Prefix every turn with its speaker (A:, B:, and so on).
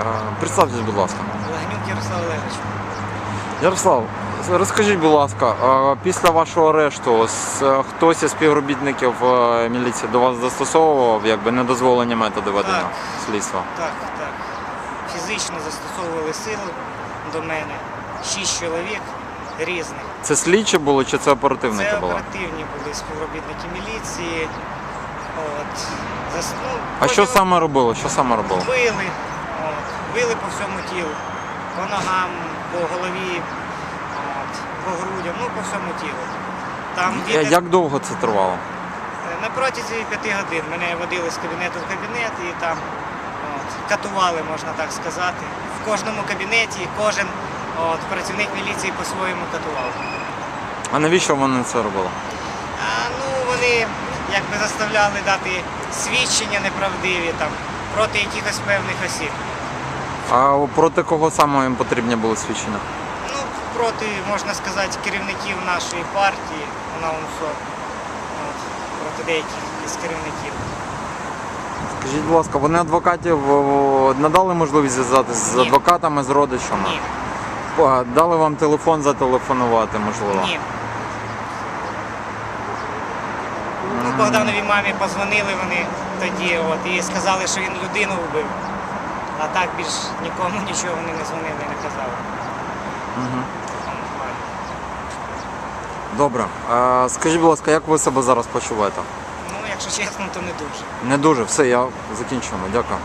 A: Е, Представтесь, будь ласка.
B: Лагнюк Ярослав Олегович.
A: Ярослав, розкажіть, будь ласка, е, після вашого арешту е, хтось із співробітників міліції до вас застосовував якби недозволені методи ведення
B: Так.
A: слідства?
B: Так, так. Фізично застосовували силу до мене. Шість чоловік різних.
A: Це слідчі були чи це оперативники
B: Це
A: були?
B: оперативні були співробітники міліції. От. Зас... ну,
A: А що саме робили? Що саме робили?
B: Били, били по всьому тілу, по ногам, по голові, по грудям, ну по всьому тілу. Там
A: Е,
B: діти-
A: Як довго це тривало?
B: на протязі п'яти годин мене водили з кабінету в кабінет і там от, катували, можна так сказати. В кожному кабінеті кожен от, працівник міліції по-своєму катував.
A: А навіщо вони це робили?
B: А, ну, вони якби заставляли дати свідчення неправдиві там, проти якихось певних осіб.
A: А проти кого саме їм потрібні були свідчення?
B: Ну, проти, можна сказати, керівників нашої партії на УНСО. Проти деяких із керівників.
A: Скажіть, будь ласка, вони адвокатів надали можливість зв'язатися з
B: Ні.
A: адвокатами, з родичами?
B: Ні,
A: Дали вам телефон зателефонувати, можливо?
B: ні. Ну, Богдановій мамі позвонили вони тоді от, і сказали, що він людину вбив. А так більш нікому нічого вони не дзвонили, не казали.
A: Добре. А, скажіть, будь ласка, як ви себе зараз почуваєте?
B: Ну, якщо чесно, то не дуже.
A: Не дуже, все, я закінчуємо. Дякую.